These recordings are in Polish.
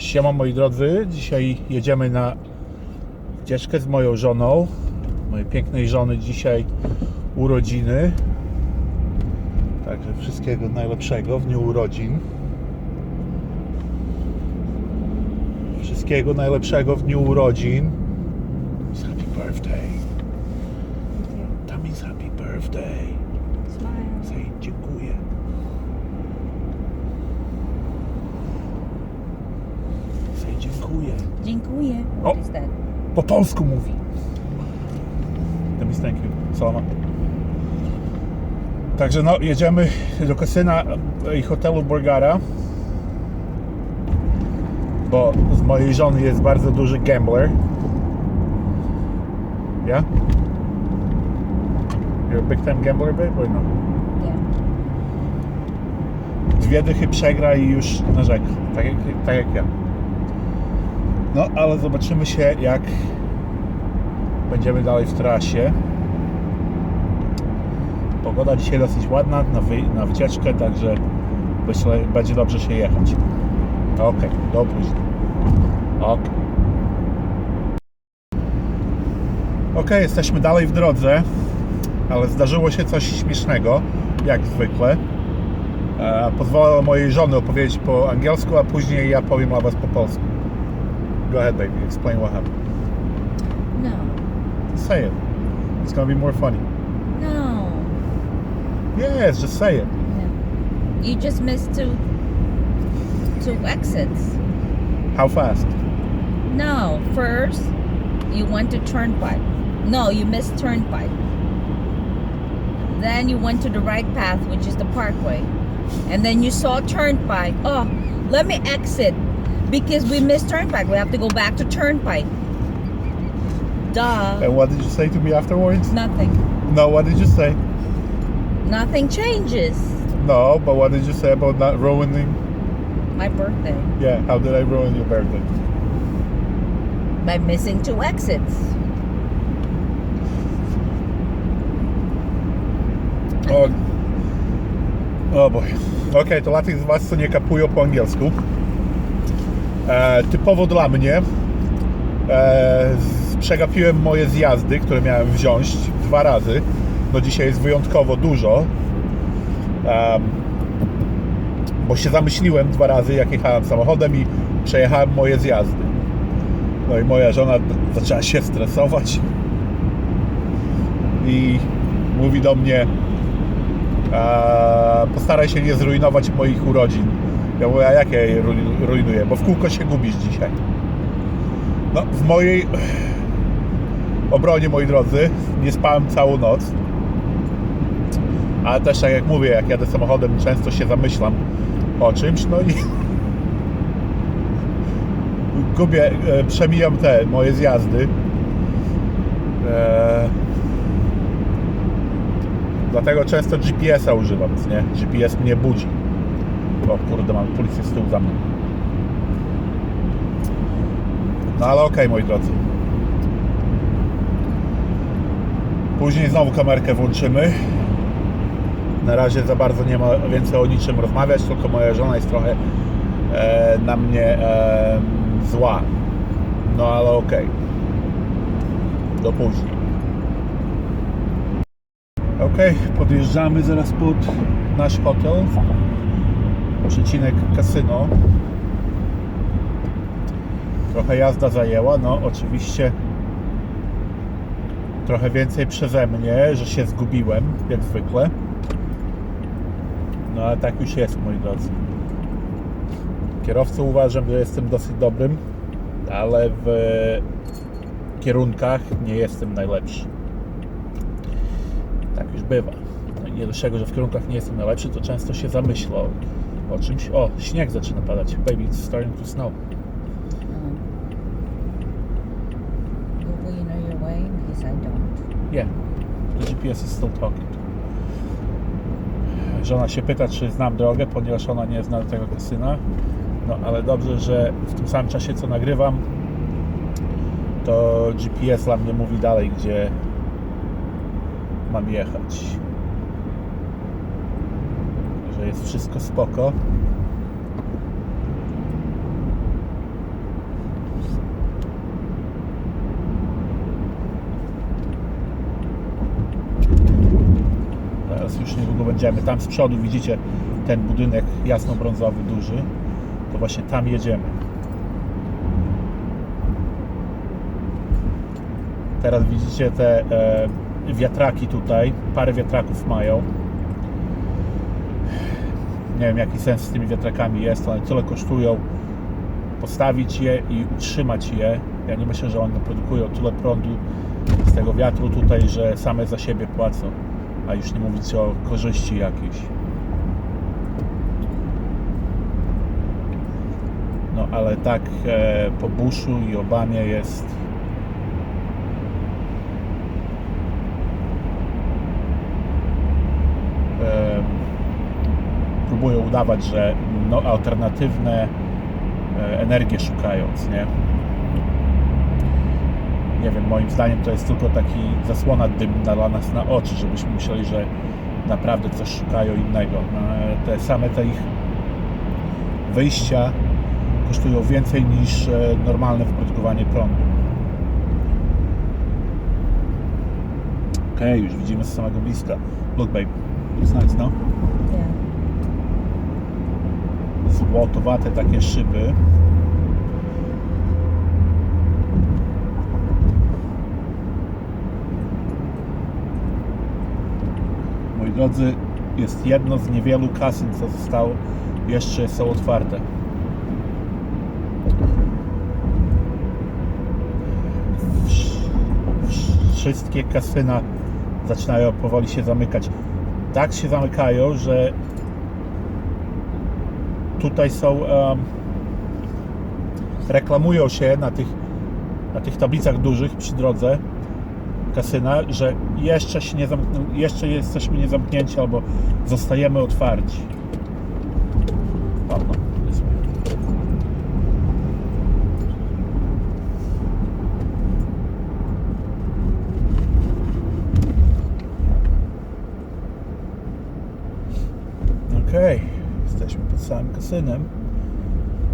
Siema moi drodzy, dzisiaj jedziemy na wycieczkę z moją żoną, mojej pięknej żony dzisiaj urodziny. Także wszystkiego najlepszego w dniu urodzin. Wszystkiego najlepszego w dniu urodzin. Happy birthday. Tammy's happy birthday. Dziękuję. O. Po polsku mówi. Demis, thank you. Salama. Także no, jedziemy do kasyna i hotelu Burgara. Bo z mojej żony jest bardzo duży gambler. Yeah? You're a big time gambler, babe, or no? Yeah. Dwie dychy przegra i już narzeka. Tak jak, tak jak ja. No, ale zobaczymy się, jak będziemy dalej w trasie. Pogoda dzisiaj dosyć ładna na, wy, na wycieczkę, także myślę, będzie dobrze się jechać. Okej, do później. Okej. Okej, jesteśmy dalej w drodze, ale zdarzyło się coś śmiesznego, jak zwykle. E, Pozwolę mojej żony opowiedzieć po angielsku, a później ja powiem dla Was po polsku. Go ahead, baby. Explain what happened. No. Just Say it. It's gonna be more funny. No. Yes, just say it. You just missed two two exits. How fast? No. First, you went to turnpike. No, you missed turnpike. Then you went to the right path, which is the parkway. And then you saw turnpike. Oh, let me exit because we missed turnpike. We have to go back to turnpike. Duh. And what did you say to me afterwards? Nothing. No, what did you say? Nothing changes. No, but what did you say about not ruining? My birthday. Yeah, how did I ruin your birthday? by missing two exits. O, o boy. Okej, to z Was, co nie kapują po angielsku. E, typowo dla mnie e, przegapiłem moje zjazdy, które miałem wziąć dwa razy. No dzisiaj jest wyjątkowo dużo. Em, bo się zamyśliłem dwa razy, jak jechałem samochodem i przejechałem moje zjazdy. No i moja żona zaczęła się stresować i mówi do mnie Eee, postaraj się nie zrujnować moich urodzin. Ja mówię, a jak ja je ru- rujnuję? Bo w kółko się gubisz dzisiaj. No, w mojej obronie, moi drodzy, nie spałem całą noc. Ale też tak jak mówię, jak jadę samochodem, często się zamyślam o czymś, no i gubię, e, przemijam te moje zjazdy. Eee, Dlatego często GPS-a używam, nie? GPS mnie budzi. O kurde, mam policję z tyłu za mną. No ale okej, moi drodzy. Później znowu kamerkę włączymy. Na razie za bardzo nie ma więcej o niczym rozmawiać, tylko moja żona jest trochę e, na mnie e, zła. No ale okej. Do później. Ok, podjeżdżamy zaraz pod nasz hotel. Przecinek kasyno. Trochę jazda zajęła, no oczywiście trochę więcej przeze mnie, że się zgubiłem, jak zwykle. No ale tak już jest, moi drodzy. Kierowcą uważam, że jestem dosyć dobrym, ale w kierunkach nie jestem najlepszy tak już bywa. No nie do że w kierunkach nie jestem najlepszy, to często się zamyślę o, czymś. O, śnieg zaczyna padać. Baby, it's starting to snow. Um, Google, you know your way because I don't. Yeah, the GPS is still talking. Żona się pyta, czy znam drogę, ponieważ ona nie zna tego kasyna. No, ale dobrze, że w tym samym czasie, co nagrywam, to GPS dla mnie mówi dalej, gdzie mam jechać jest wszystko spoko. Teraz już niedługo będziemy. Tam z przodu widzicie ten budynek jasno-brązowy duży. To właśnie tam jedziemy. Teraz widzicie te e, wiatraki tutaj. Parę wiatraków mają. Nie wiem jaki sens z tymi wiatrakami jest, one tyle kosztują postawić je i utrzymać je. Ja nie myślę, że one produkują tyle prądu z tego wiatru tutaj, że same za siebie płacą. A już nie mówić o korzyści jakiejś. No ale tak e, po Bushu i Obamie jest e, próbują udawać, że no, alternatywne e, energie szukając, nie? Nie wiem, moim zdaniem to jest tylko taki zasłona dymna dla nas na oczy, żebyśmy myśleli, że naprawdę coś szukają innego. No, e, te same te ich wyjścia kosztują więcej niż e, normalne wyprodukowanie prądu. Okej, już widzimy z samego bliska. Look babe, looks nice, no? Yeah. Złotowate takie szyby. Moi drodzy, jest jedno z niewielu kasyn, co zostało, jeszcze są otwarte. Wsz- wsz- Wszystkie kasyna zaczynają powoli się zamykać. Tak się zamykają, że tutaj są em, reklamują się na tych, na tych tablicach dużych przy drodze kasyna, że jeszcze się nie zamknął, jeszcze jesteśmy nie zamknięci albo zostajemy otwarci. O, this way. Okej, jesteśmy pod samym kasynem.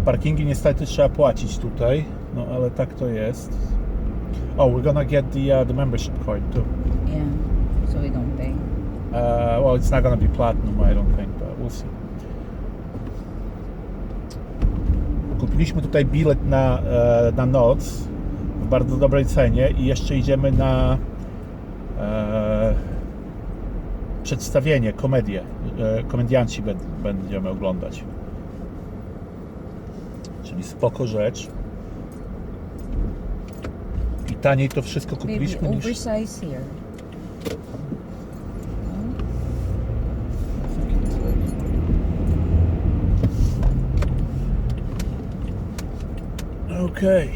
Parkingi niestety trzeba płacić tutaj, no ale tak to jest. Oh, we're gonna get the uh, the membership card too. Yeah. So we don't pay. Uh, well, it's not gonna be platinum, I don't think, but we'll see. Kupiliśmy tutaj bilet na, e, na noc w bardzo dobrej cenie i jeszcze idziemy na e, przedstawienie, komedię. E, komedianci bę- będziemy oglądać. Czyli spoko rzecz. I taniej to wszystko kupiliśmy niż... oversize here. Okej.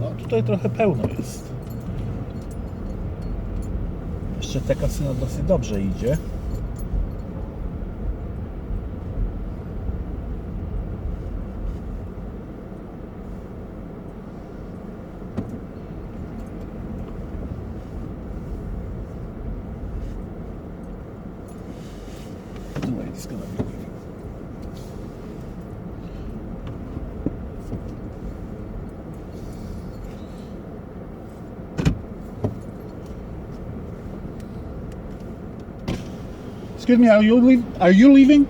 No tutaj trochę pełno jest. Jeszcze te kasyno dosyć dobrze idzie. The lady's gonna be leaving. Excuse me, are you leave? Are you leaving?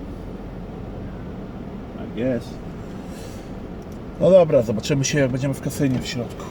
I guess. No dobra, zobaczymy się jak będziemy w kasynie w środku.